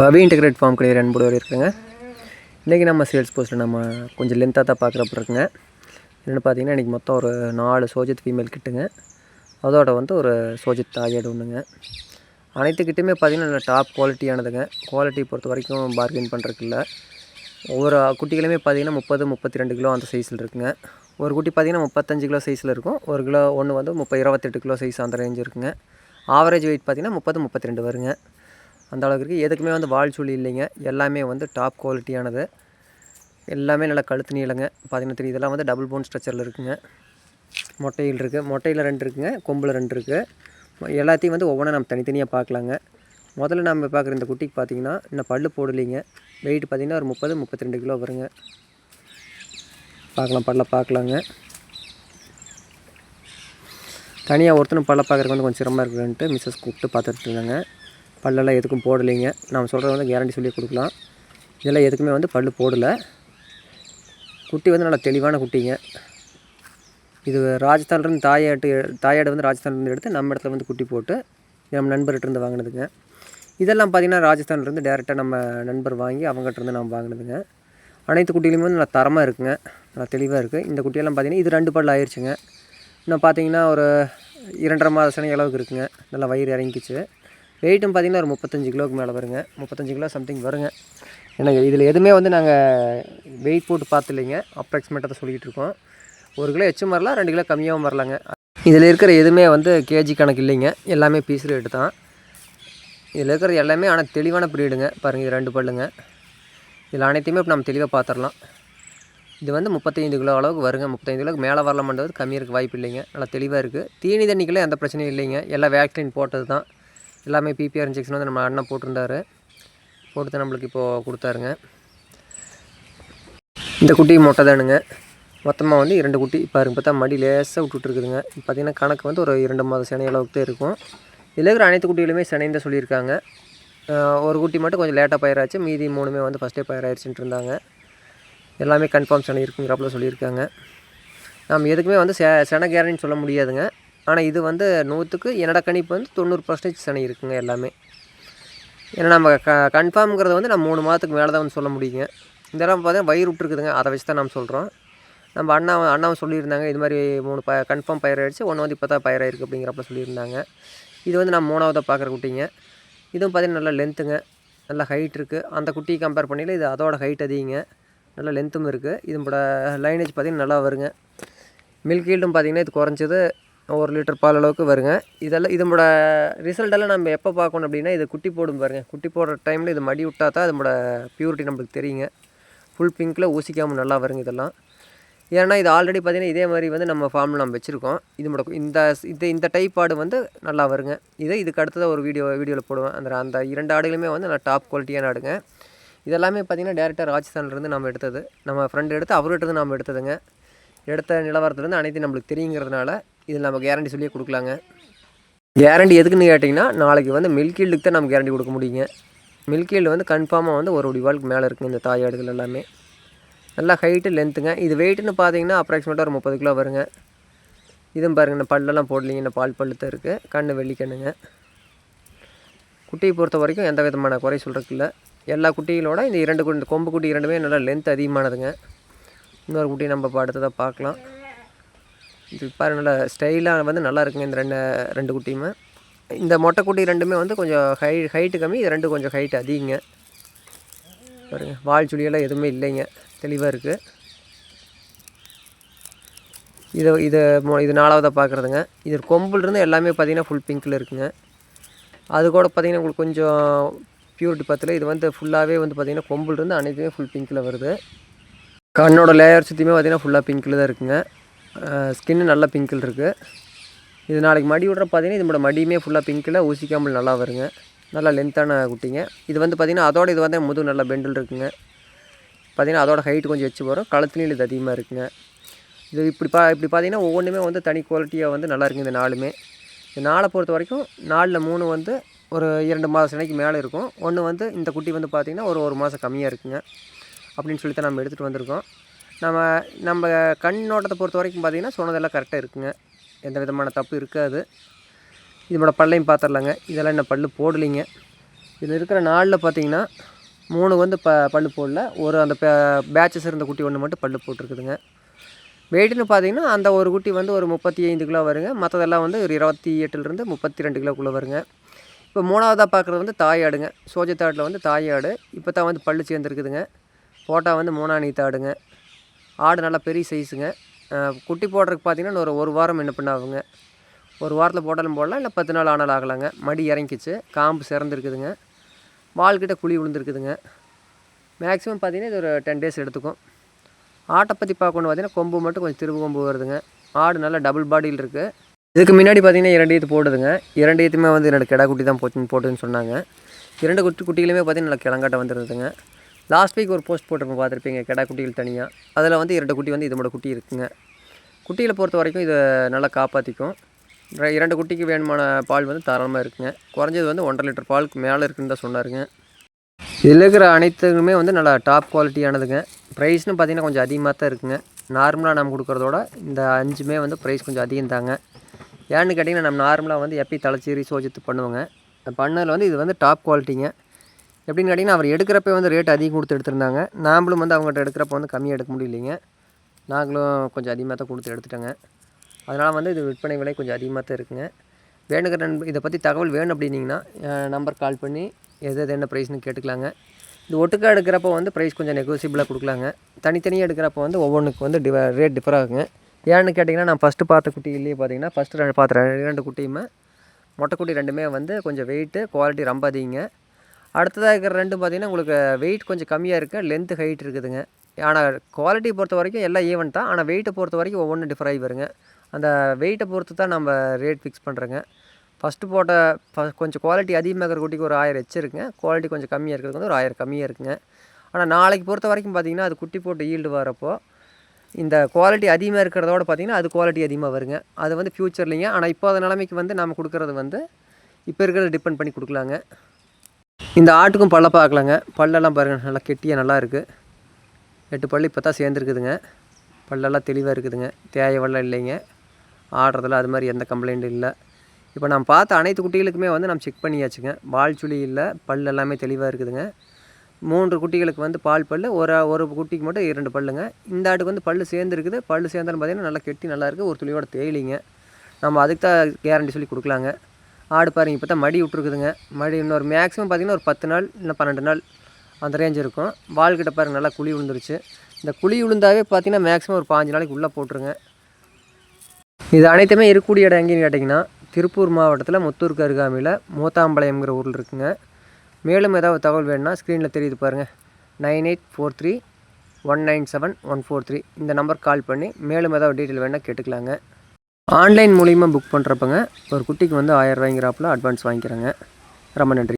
பவி integrate form கிடையாது அன்புடன் இருக்குங்க. இன்றைக்கி நம்ம சேல்ஸ் போஸ்ட்டில் நம்ம கொஞ்சம் லென்த்தாக தான் பார்க்குறப்ப இருக்குங்க. என்னென்னு பார்த்தீங்கன்னா இன்றைக்கி மொத்தம் ஒரு நாலு சோஜித் ஃபீமேல் கிட்டுங்க. அதோட வந்து ஒரு சோஜித் தாயேடு ஒன்றுங்க அனைத்து கிட்டுமே பார்த்தீங்கன்னா நல்ல டாப் குவாலிட்டியானதுங்க குவாலிட்டி பொறுத்த வரைக்கும் பார்கெயின் பண்ணுறதுக்கு இல்லை. ஒவ்வொரு குட்டிகளுமே பார்த்தீங்கன்னா முப்பது முப்பத்தி ரெண்டு கிலோ அந்த சைஸில் இருக்குங்க. ஒரு குட்டி பார்த்தீங்கன்னா முப்பத்தஞ்சு கிலோ சைஸில் இருக்கும். ஒரு கிலோ ஒன்று வந்து முப்பது இருபத்தெட்டு கிலோ சைஸ் அந்த ரேஞ்ச் இருக்குங்க. ஆவரேஜ் வெயிட் பார்த்தீங்கன்னா முப்பது முப்பத்தி ரெண்டு வருங்க. அந்த அளவுக்கு இருக்குது எதுக்குமே வந்து வால் சுழி இல்லைங்க. எல்லாமே வந்து டாப் குவாலிட்டியானது எல்லாமே நல்லா கழுத்து நீளங்க. பார்த்தீங்கன்னா தெரியும் இதெல்லாம் வந்து டபுள் போன் ஸ்ட்ரக்சரில் இருக்குங்க. மொட்டையில் இருக்குது மொட்டையில் ரெண்டு இருக்குங்க. கொம்பில் ரெண்டு இருக்குது எல்லாத்தையும் வந்து ஒவ்வொன்றா நம்ம தனித்தனியாக பார்க்கலாங்க முதல்ல நம்ம பார்க்குற இந்த குட்டிக்கு பார்த்தீங்கன்னா இன்னும் பல்லு போடலைங்க. வெயிட் பார்த்தீங்கன்னா ஒரு முப்பது முப்பத்தி ரெண்டு கிலோ வருங்க. பார்க்கலாம் பல்ல பார்க்கலாங்க தனியாக ஒருத்தனும் பல்ல பார்க்குறதுக்கு வந்து கொஞ்சம் சிரமமாக இருக்குன்ட்டு மிஸ்ஸஸ் கூப்பிட்டு பார்த்துட்டு இருந்தாங்க. பல்லெல்லாம் எதுக்கும் போடலைங்க. நாம் சொல்கிறது வந்து கேரண்டி சொல்லி கொடுக்கலாம். இதெல்லாம் எதுக்குமே வந்து பல்லு போடலை. குட்டி வந்து நல்லா தெளிவான குட்டிங்க. இது ராஜஸ்தான்லேருந்து தாயாட்டு தாயாடு வந்து ராஜஸ்தான்லேருந்து எடுத்து நம்ம இடத்துல வந்து குட்டி போட்டு நம்ம நண்பர்கிட்ட இருந்து வாங்கினதுங்க. இதெல்லாம் பார்த்திங்கன்னா ராஜஸ்தான்லேருந்து டேரெக்டாக நம்ம நண்பர் வாங்கி அவங்ககிட்ட இருந்து நம்ம வாங்கினதுங்க. அனைத்து குட்டிகளுமே வந்து நல்லா தரமாக இருக்குங்க. நல்லா தெளிவாக இருக்குது இந்த குட்டியெல்லாம் பார்த்திங்கன்னா இது ரெண்டு பல்லு ஆயிடுச்சுங்க இன்னும் பார்த்தீங்கன்னா ஒரு இரண்டரை மாத சனி அளவுக்கு இருக்குங்க. நல்லா வயிறு இறங்கிச்சு. வெயிட்டும் பார்த்திங்கன்னா ஒரு முப்பத்தஞ்சு கிலோவுக்கு மேலே வருங்க. முப்பத்தஞ்சு கிலோ சம்திங் வருங்க. எனக்கு இதில் எதுவுமே வந்து நாங்கள் வெயிட் போட்டு பார்த்து இல்லைங்க அப்ராக்சிமேட்டாக தான் சொல்லிகிட்டு இருக்கோம். ஒரு கிலோ எச்சும் வரலாம் ரெண்டு கிலோ கம்மியாகவும் வரலாங்க. இதில் இருக்கிற எதுவுமே வந்து கேஜி கணக்கு இல்லைங்க. எல்லாமே பீஸ் ரேட்டு தான். இதில் இருக்கிற எல்லாமே ஆனால் தெளிவான ப்ரீடுங்க பாருங்கள் இது ரெண்டு பல்லுங்க. இதில் அனைத்தையுமே இப்போ நம்ம தெளிவாக பார்த்துடலாம். இது வந்து முப்பத்தைந்து கிலோ அளவுக்கு வருங்க. முப்பத்தைந்து கிலோக்கு மேலே வரலாமன்றது கம்மியாக இருக்க வாய்ப்பு இல்லைங்க. நல்லா தெளிவாக இருக்குது தீனி தண்ணிக்கெல்லாம் எந்த பிரச்சனையும் இல்லைங்க. எல்லாம் வேக்சின் போட்டது தான். எல்லாமே பிபிஆர் இன்ஜெக்ஷன் வந்து நம்ம அண்ணன் போட்டிருந்தாரு. போட்டு தான் நம்மளுக்கு இப்போது கொடுத்தாருங்க. இந்த குட்டி மொட்டை தானுங்க. மொத்தமாக வந்து இரண்டு குட்டி பாருங்க பார்த்தா மடி லேசாக விட்டுட்டுருக்குதுங்க. பார்த்தீங்கன்னா கணக்கு வந்து ஒரு இரண்டு மாதம் சினை அளவுக்கு தான் இருக்கும். இதில் இருக்கிற அனைத்து குட்டிகளுமே சினைந்த தான் சொல்லியிருக்காங்க. ஒரு குட்டி மட்டும் கொஞ்சம் லேட்டாக பயிராச்சு. மீதி மூணுமே வந்து ஃபஸ்ட்டே பயிராயிருச்சுன்ட்டு இருந்தாங்க. எல்லாமே கன்ஃபார்ம் செனை இருக்குங்கிறப்பல சொல்லியிருக்காங்க. நம்ம எதுக்குமே வந்து செ சென கேரண்டின்னு சொல்ல முடியாதுங்க. ஆனால் இது வந்து நூற்றுக்கு என்னோட கணிப்பு வந்து தொண்ணூறு பர்சன்டேஜ் சனி இருக்குங்க எல்லாமே. ஏன்னா நம்ம க கன்ஃபார்ம்ங்கிறது வந்து நம்ம மூணு மாதத்துக்கு மேலே தான் வந்து சொல்ல முடியுங்க. இதெல்லாம் பார்த்தீங்கன்னா வயிறு விட்டுருக்குதுங்க. அதை வச்சு தான் நம்ம சொல்கிறோம் நம்ம அண்ணா அண்ணாவும் சொல்லியிருந்தாங்க இது மாதிரி மூணு ப கன்ஃபார்ம் பயிராயிடுச்சு ஒன்று வந்து இப்போ தான் பயிராயிருக்கு அப்படிங்கிறப்ப சொல்லியிருந்தாங்க. இது வந்து நம்ம மூணாவதாக பார்க்குற குட்டிங்க. இதுவும் பார்த்தீங்கன்னா நல்லா லென்த்துங்க நல்லா ஹைட் இருக்குது அந்த குட்டியை கம்பேர் பண்ணியில் இது அதோட ஹைட் அதிகங்க. நல்ல லென்த்தும் இருக்குது இதோட லைனேஜ் பார்த்திங்கன்னா நல்லா வருங்க. மில்க் ஈல்டும் பார்த்திங்கன்னா இது குறைஞ்சது ஒரு லிட்டர் பால் அளவுக்கு வருங்க. இதெல்லாம் இதோட ரிசல்ட்டெல்லாம் நம்ம எப்போ பார்க்கணும் அப்படின்னா இது குட்டி போடும் பாருங்க. குட்டி போடுற டைமில் இது மடி விட்டா தான் அதோட ப்யூரிட்டி நம்மளுக்கு தெரியுங்க. ஃபுல் பிங்க்கில் ஊசிக்காமல் நல்லா வருங்க இதெல்லாம். ஏன்னா இது ஆல்ரெடி பார்த்திங்கன்னா இதே மாதிரி வந்து நம்ம ஃபார்மில் நம்ம வச்சுருக்கோம். இதோட இந்த இந்த இந்த டைப் ஆடு வந்து நல்லா வருங்க. இதை இதுக்கு அடுத்ததாக ஒரு வீடியோ வீடியோவில் போடுவேன். அந்த அந்த இரண்டு ஆடுகளுமே வந்து நல்லா டாப் குவாலிட்டியான ஆடுங்க. இதெல்லாமே பார்த்திங்கன்னா டேரெக்டாக ராஜஸ்தான்லேருந்து நம்ம எடுத்தது. நம்ம ஃப்ரெண்டு எடுத்து அவர்கிட்ட நம்ம எடுத்ததுங்க. எடுத்த நிலவரத்துலேருந்து அனைத்தையும் நம்மளுக்கு தெரியுங்கிறதுனால இதில் நம்ம கேரண்டி சொல்லியே கொடுக்கலாங்க. கேரண்டி எதுக்குன்னு கேட்டிங்கன்னா நாளைக்கு வந்து மில்கீல்டுக்கு தான் நம்ம கேரண்டி கொடுக்க முடியுங்க. மில்கீல்டு வந்து கன்ஃபார்மாக வந்து ஒரு ரூபாய்க்கு மேலே இருக்குங்க இந்த தாயாடுகள் எல்லாமே. நல்லா ஹைட்டு லென்த்துங்க இது வெயிட்டுன்னு பார்த்தீங்கன்னா அப்ராக்சிமேட்டாக ஒரு முப்பது கிலோ வருங்க. இதுவும் பாருங்கள் இந்த பல்லெல்லாம் போடலிங்க இந்த பால் பழுத்த தான் இருக்குது கண்ணு வெள்ளிக்கண்ணுங்க குட்டியை பொறுத்த வரைக்கும் எந்த விதமான குறை சொல்கிறதுக்கு இல்லை எல்லா குட்டிகளோட இந்த இரண்டு குட்டி இந்த கொம்பு குட்டி இரண்டுமே நல்லா லென்த் அதிகமானதுங்க. இன்னொரு குட்டி நம்ம இப்போ அடுத்ததாக பார்க்கலாம். இது பாரு நல்லா ஸ்டைலாக வந்து நல்லா இருக்குங்க இந்த ரெண்டு ரெண்டு குட்டியுமே. இந்த மொட்டை குட்டி ரெண்டுமே வந்து கொஞ்சம் ஹை ஹைட்டு கம்மி இது ரெண்டும் கொஞ்சம் ஹைட் அதிகங்க. பாருங்க வால் சுழியெல்லாம் எதுவுமே இல்லைங்க. தெளிவாக இருக்குது இது இது இது நாலாவதாக பார்க்குறதுங்க இது கொம்புலேருந்து எல்லாமே பார்த்தீங்கன்னா ஃபுல் பிங்க்கில் இருக்குங்க. அது கூட பார்த்திங்கன்னா உங்களுக்கு கொஞ்சம் பியூரிட்டி பத்தில் இது வந்து ஃபுல்லாகவே வந்து பார்த்திங்கன்னா கொம்புலேருந்து அனைத்துமே ஃபுல் பிங்க்கில் வருது. கண்ணோட லேயர் சுற்றியுமே பார்த்திங்கன்னா ஃபுல்லாக பிங்க்கில் தான் இருக்குங்க. ஸ்கின்னு நல்லா பிங்க்கில் இருக்குது இது நாளைக்கு மடி விட்ற பார்த்தீங்கன்னா இதோட மடியுமே ஃபுல்லாக பிங்கில் ஊசிக்காமல் நல்லா வருங்க. நல்லா லென்த்தான குட்டிங்க. இது வந்து பார்த்திங்கன்னா அதோட இது வந்து முதுகு நல்லா பெண்டில் இருக்குங்க. பார்த்திங்கன்னா அதோட ஹைட் கொஞ்சம் வச்சு வரும் கழுத்துலையும் இது அதிகமாக இருக்குங்க. இது இப்படி பா இப்படி பார்த்தீங்கன்னா ஒவ்வொன்றுமே வந்து தனி குவாலிட்டியாக வந்து நல்லா இருக்குங்க இந்த நாலுமே இந்த நாளை பொறுத்த வரைக்கும் நாலில் மூணு வந்து ஒரு இரண்டு மாதம் சினைக்கு மேலே இருக்கும். ஒன்று வந்து இந்த குட்டி வந்து பார்த்திங்கன்னா ஒரு ஒரு மாதம் கம்மியாக இருக்குங்க. அப்படின்னு சொல்லி தான் நம்ம எடுத்துகிட்டு வந்திருக்கோம். நம்ம நம்ம கண் நோட்டத்தை பொறுத்த வரைக்கும் பார்த்திங்கன்னா சொன்னதெல்லாம் கரெக்டாக இருக்குங்க. எந்த விதமான தப்பு இருக்காது. இதோட பல்லையும் பார்த்துடலாங்க. இதெல்லாம் என்ன பல்லு போடலைங்க. இதில் இருக்கிற நாளில் பார்த்தீங்கன்னா மூணு வந்து ப பல்லு போடல. ஒரு அந்த பேட்சஸ் இருந்த குட்டி ஒன்று மட்டும் பல்லு போட்டிருக்குதுங்க. வெயிட்னு பார்த்தீங்கன்னா அந்த ஒரு குட்டி வந்து ஒரு முப்பத்தி ஐந்து கிலோ வருங்க. மற்றதெல்லாம் வந்து ஒரு இருபத்தி எட்டுலேருந்து முப்பத்தி ரெண்டு கிலோக்குள்ளே வருங்க. இப்போ மூணாவதாக பார்க்குறது வந்து தாயாடுங்க. சோஜத்தாட்டில் வந்து தாயாடு. இப்போ தான் வந்து பல் சேர்ந்துருக்குதுங்க. போட்டால் வந்து மூணாணி தாடுங்க ஆடு நல்லா பெரிய சைஸுங்க. குட்டி போடுறதுக்கு பார்த்தீங்கன்னா ஒரு ஒரு வாரம் என்ன பண்ணாகுங்க. ஒரு வாரத்தில் போட்டாலும் போடலாம் இல்லை பத்து நாள் ஆனால் ஆகலாங்க. மடி இறங்கிச்சு காம்பு சிறந்துருக்குதுங்க. வால்கிட்ட குழி விழுந்துருக்குதுங்க. மேக்ஸிமம் பார்த்திங்கன்னா இது ஒரு டென் டேஸ் எடுத்துக்கும். ஆட்டை பற்றி பார்க்கணும் பார்த்தீங்கன்னா கொம்பு மட்டும் கொஞ்சம் திருப்பு கொம்பு வருதுங்க. ஆடு நல்லா டபுள் பாடியில் இருக்குது இதுக்கு முன்னாடி பார்த்திங்கன்னா இரண்டு ஈத்து போடுதுங்க. இரண்டு ஈத்துமே வந்து என்னோடய கிடா குட்டி தான் போச்சு போட்டுன்னு சொன்னாங்க. இரண்டு குட்டி குட்டிகளுமே பார்த்தீங்கன்னா நல்லா கிளங்காட்ட வந்துருதுங்க. லாஸ்ட் வீக் ஒரு போஸ்ட் போட்டிருப்போம் பார்த்துருப்பீங்க கிடா குட்டிகள் தனியாக அதில் வந்து இரண்டு குட்டி வந்து இதோட குட்டி இருக்குங்க. குட்டியில் பொறுத்த வரைக்கும் இதை நல்லா காப்பாற்றிக்கும் இரண்டு குட்டிக்கு வேணுமான பால் வந்து தாராளமாக இருக்குங்க. குறைஞ்சது வந்து ஒன்றரை லிட்டர் பாலுக்கு மேலே இருக்குன்னு தான் சொன்னாருங்க. இதில் இருக்கிற அனைத்துமே வந்து நல்லா டாப் குவாலிட்டியானதுங்க ப்ரைஸ்னு பார்த்திங்கன்னா கொஞ்சம் அதிகமாக தான் இருக்குங்க. நார்மலாக நம்ம கொடுக்குறதோட இந்த அஞ்சுமே வந்து ப்ரைஸ் கொஞ்சம் அதிகம் தாங்க. ஏன்னு கேட்டிங்கன்னா நம்ம நார்மலாக வந்து எப்பயும் தலைச்சேரி சோஜத்து பண்ணுவோங்க. பண்ணதில் வந்து இது வந்து டாப் குவாலிட்டிங்க எப்படின்னு கேட்டிங்கன்னா அவர் எடுக்கிறப்ப வந்து ரேட் அதிகம் கொடுத்து எடுத்திருந்தாங்க. நாமளும் வந்து அவங்ககிட்ட எடுக்கிறப்ப வந்து கம்மியாக எடுக்க முடியலைங்க. நாங்களும் கொஞ்சம் அதிகமாக தான் கொடுத்து எடுத்துட்டோங்க. அதனால் வந்து இது விற்பனை விலை கொஞ்சம் அதிகமாக தான் இருக்குங்க. வேணுங்கிற நண்பர் இதை பற்றி தகவல் வேணும் அப்படின்னீங்கன்னா நம்பர் கால் பண்ணி எது எது என்ன ப்ரைஸ்னு கேட்டுக்கலாங்க. இது ஒட்டுக்கா எடுக்கிறப்போ வந்து ப்ரைஸ் கொஞ்சம் நெகோசியபிளாக கொடுக்கலாங்க. தனித்தனியாக எடுக்கிறப்போ வந்து ஒவ்வொன்றுக்கு வந்து டிவ ரேட் டிஃபர் ஆகுங்க. ஏன்னு கேட்டிங்கன்னா நான் ஃபஸ்ட்டு பார்த்த குட்டியிலேயே பார்த்தீங்கன்னா ஃபஸ்ட்டு ரெண்டு பார்த்த ரெண்டு ரெண்டு குட்டியுமே மொட்டைக்குட்டி ரெண்டுமே வந்து கொஞ்சம் வெயிட்டு குவாலிட்டி ரொம்ப அதிகங்க. அடுத்ததாக இருக்கிற ரெண்டும் பார்த்தீங்கன்னா உங்களுக்கு வெயிட் கொஞ்சம் கம்மியாக இருக்குது லென்த்து ஹைட் இருக்குதுங்க. ஆனால் குவாலிட்டி பொறுத்த வரைக்கும் எல்லாம் ஈவன் தான். ஆனால் வெயிட்டை பொறுத்த வரைக்கும் ஒவ்வொன்றும் டிஃபர் ஆகி வருங்க. அந்த வெயிட்டை பொறுத்து தான் நம்ம ரேட் ஃபிக்ஸ் பண்ணுறேங்க ஃபஸ்ட்டு போட்ட ஃப- கொஞ்சம் குவாலிட்டி அதிகமாக இருக்கிற குட்டிக்கு ஒரு ஆயிரம் வச்சுருக்குங்க குவாலிட்டி கொஞ்சம் கம்மியாக இருக்கிறதுக்கு வந்து ஒரு ஆயிரம் கம்மியாக இருக்குங்க. ஆனால் நாளைக்கு பொறுத்த வரைக்கும் பார்த்தீங்கன்னா அது குட்டி போட்டு ஈல்டு வரப்போ இந்த குவாலிட்டி அதிகமாக இருக்கிறதோட பார்த்தீங்கன்னா அது குவாலிட்டி அதிகமாக வருங்க. அது வந்து ஃப்யூச்சர்லிங்க ஆனால் இப்போ அந்த நிலைமைக்கு வந்து நம்ம கொடுக்குறது வந்து இப்போ இருக்கிறத டிபெண்ட் பண்ணி கொடுக்கலாங்க. இந்த ஆட்டுக்கும் பல்ல பார்க்கலாங்க. பல்லெல்லாம் பாருங்கள் நல்லா கெட்டியாக நல்லா இருக்குது எட்டு பல்லு இப்போ தான் சேர்ந்துருக்குதுங்க. பல்லெல்லாம் தெளிவாக இருக்குதுங்க. தேயவெல்லாம் இல்லைங்க. ஆடுறதில் அது மாதிரி எந்த கம்ப்ளைண்ட்டும் இல்லை. இப்போ நான் பார்த்த அனைத்து குட்டிகளுக்குமே வந்து நம்ம செக் பண்ணியாச்சுங்க. பால் சுழி இல்லை பல் எல்லாமே தெளிவாக இருக்குதுங்க. மூன்று குட்டிகளுக்கு வந்து பால் பல் ஒரு ஒரு குட்டிக்கு மட்டும் இரண்டு பல்லுங்க. இந்த ஆட்டுக்கு வந்து பல் சேர்ந்துருக்குது. பல் சேர்ந்தாலும் பார்த்திங்கன்னா நல்லா கெட்டி நல்லாயிருக்கு ஒரு துளியோட தேயிலிங்க. நம்ம அதுக்கு தான் கேரண்டி சொல்லி கொடுக்கலாங்க. ஆடு பாருங்க இப்போ தான் மடி விட்ருக்குதுங்க மடி இன்னொரு மேக்ஸிமம் பார்த்தீங்கன்னா ஒரு பத்து நாள் இல்லை பன்னெண்டு நாள் அந்த ரேஞ்ச் இருக்கும். வால்கிட்ட பாருங்க நல்லா குழி விழுந்துருச்சு. இந்த குழி விழுந்தாவே பார்த்தீங்கன்னா மேக்ஸிமம் ஒரு பாஞ்சு நாளைக்கு உள்ளே போட்டுருங்க. இது அனைத்துமே இருக்கக்கூடிய இடம் எங்கேன்னு கேட்டிங்கன்னா திருப்பூர் மாவட்டத்தில் முத்தூருக்கு அருகாமையில் மூத்தாம்பாளையம்ங்கிற ஊரில் இருக்குங்க. மேலும் ஏதாவது தகவல் வேணும்னா ஸ்க்ரீனில் தெரியுது பாருங்கள் nine eight four three one nine seven one four three இந்த நம்பர் கால் பண்ணி மேலும் ஏதாவது டீட்டெயில் வேணால் கேட்டுக்கலாங்க. ஆன்லைன் மூலிமா புக் பண்ணுறப்பங்க ஒரு குட்டிக்கு வந்து ஆயிரம் ரூபாய்ங்கிறாப்புல அட்வான்ஸ் வாங்கிக்கிறேங்க. ரொம்ப நன்றி.